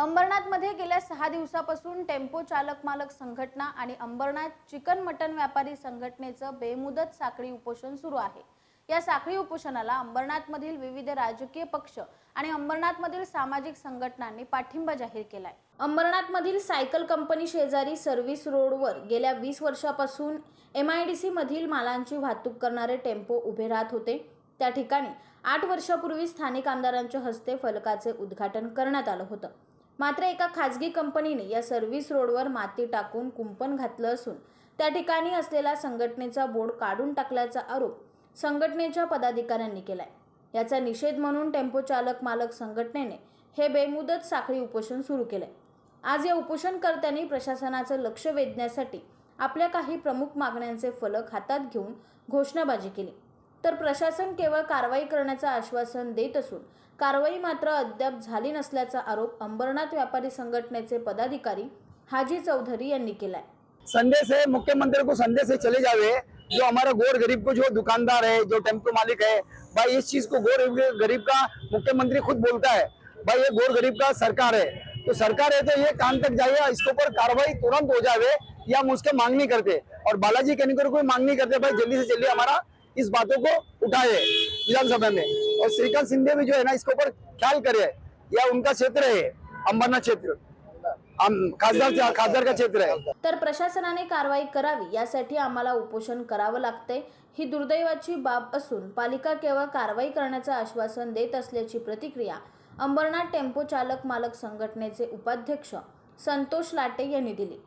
अंबरनाथमध्ये गेल्या सहा दिवसापासून टेम्पो चालक मालक संघटना आणि अंबरनाथ चिकन मटन व्यापारी संघटनेचं बेमुदत साखळी उपोषण सुरू आहे. या साखळी उपोषणाला अंबरनाथमधील विविध राजकीय पक्ष आणि अंबरनाथमधील सामाजिक संघटनांनी पाठिंबा जाहीर केलाय. अंबरनाथमधील सायकल कंपनी शेजारी सर्व्हिस रोडवर गेल्या वीस वर्षापासून एम आय डी सी मधील मालांची वाहतूक करणारे टेम्पो उभे राहत होते. त्या ठिकाणी आठ वर्षापूर्वी स्थानिक आमदारांच्या हस्ते फलकाचे उद्घाटन करण्यात आलं होतं. मात्र एका खाजगी कंपनीने या सर्व्हिस रोडवर माती टाकून कुंपण घातलं असून त्या ठिकाणी असलेला संघटनेचा बोर्ड काढून टाकल्याचा आरोप संघटनेच्या पदाधिकाऱ्यांनी केलाय. याचा निषेध म्हणून टेम्पो चालक मालक संघटनेने हे बेमुदत साखळी उपोषण सुरू केलंय. आज या उपोषणकर्त्यांनी प्रशासनाचं लक्ष वेधण्यासाठी आपल्या काही प्रमुख मागण्यांचे फलक हातात घेऊन घोषणाबाजी केली. तर प्रशासन केवळ कारवाई करण्याचं आश्वासन देत असून कारवाई मात्र अद्याप झाली नसल्याचा आरोप अंबरनाथ व्यापारी संघटनेचे पदाधिकारी हाजी चौधरी यांनी केलाय. संदेश है मुख्यमंत्री को संदेश है चले जावे। जो हमारा गोर गरीब को जो दुकानदार है जो टेम्पो मालिक है भाई इस चीज को गोर गरीब का मुख्यमंत्री खुद बोलता है भाई ये गोर गरीब का सरकार है। तो सरकार है तो ये कान तक जाइए इसके ऊपर कार्रवाई तुरंत हो जावे या हम उसके मांग नहीं करते। और बालाजी केनिकर कोई मांग नहीं करते भाई जल्दी से जल्दी हमारा इस बातों को उठाए विधानसभा में। और श्रीकांत सिंधे भी जो है ना इसके ऊपर ख्याल करे या उनका क्षेत्र है अंबरनाथ क्षेत्र। हम खासदार खासदार का क्षेत्र है। तर प्रशासनाने कारवाई करावी यासाठी आम्हाला उपोषण करावं लागतंय. ही दुर्दैवाची बाब असून पालिका केवळ कारवाई करण्याचं आश्वासन देत असल्याची प्रतिक्रिया अंबरनाथ टेम्पो चालक मालक संघटनेचे उपाध्यक्ष संतोष लाटे यांनी दिली.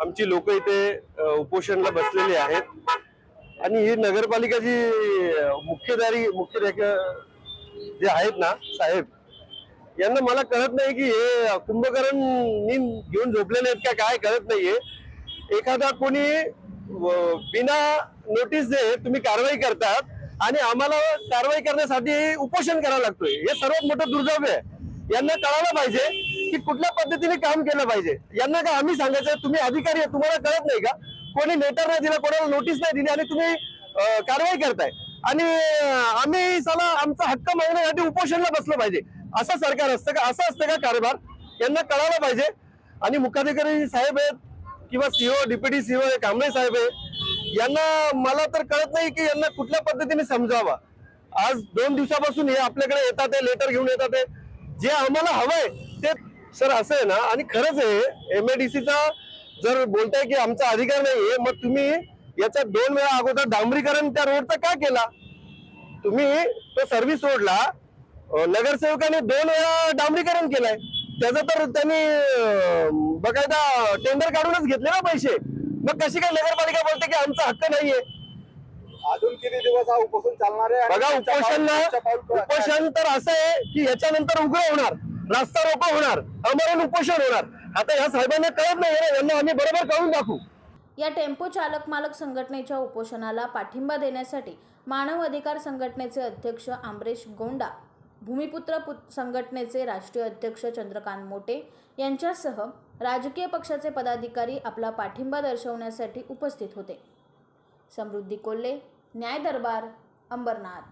आमची लोक इथे उपोषणला बसलेली आहेत. आणि ही नगरपालिकाची मुख्यधारी मुख्यदारी मुख्य जे आहेत ना साहेब यांना मला कळत नाही की हे कुंभकरण मी घेऊन झोपलेले आहेत का काय कळत नाहीये. एखादा कोणी बिना नोटीस दे तुम्ही कारवाई करतात आणि आम्हाला कारवाई करण्यासाठी उपोषण करावं लागतोय. हे सर्वात मोठं दुर्दैव आहे. यांना कळायला पाहिजे की कुठल्या पद्धतीने काम केलं पाहिजे. यांना का आम्ही सांगायचं? तुम्ही अधिकारी आहे तुम्हाला कळत नाही का? कोणी लेटर नाही दिला कोणाला नोटीस नाही दिली आणि तुम्ही कारवाई करताय. आणि आम्ही चला आमचा हक्क मागण्यासाठी उपोषणला बसलं पाहिजे. असं सरकार असतं का असं असतं का कारभार? यांना कळायला पाहिजे. आणि मुख्याधिकारी साहेब आहेत किंवा सीओ डिप्युटी सीओ कांबळे साहेब आहे यांना मला तर कळत नाही की यांना कुठल्या पद्धतीने समजावा. आज दोन दिवसापासून हे आपल्याकडे येतात लेटर घेऊन येतात जे आम्हाला हवंय ते सर असं आहे ना आणि खरंच आहे एमएडीसीचा जर बोलताय की आमचा अधिकार नाहीये मग तुम्ही याचा दोन वेळा अगोदर डांबरीकरण त्या रोडचा का केला? तुम्ही तो सर्व्हिस रोडला नगरसेवकाने दोन वेळा डांबरीकरण केलंय. त्याचं तर त्यांनी बकायदा टेंडर काढूनच घेतले ना पैसे. मग कशी काय नगरपालिका बोलते की आमचा हक्क नाहीये? अजून किती दिवस हा उपोषण चालणार आहे बघा उपोषण उपोषण तर असं आहे की याच्यानंतर उग्र होणार रस्ता रोको होणार अमरण उपोषण होणार. आता या साहेबांना कळत नाही ना यांना आम्ही बरोबर कळून दाखवू. या टेम्पो चालक मालक संघटनेच्या उपोषणाला पाठिंबा देण्यासाठी मानव अधिकार संघटनेचे अध्यक्ष आमरेश गोंडा भूमिपुत्र संघटनेचे राष्ट्रीय अध्यक्ष चंद्रकांत मोटे यांच्यासह राजकीय पक्षाचे पदाधिकारी आपला पाठिंबा दर्शवण्यासाठी उपस्थित होते. समृद्धी कोल्हे न्याय दरबार अंबरनाथ.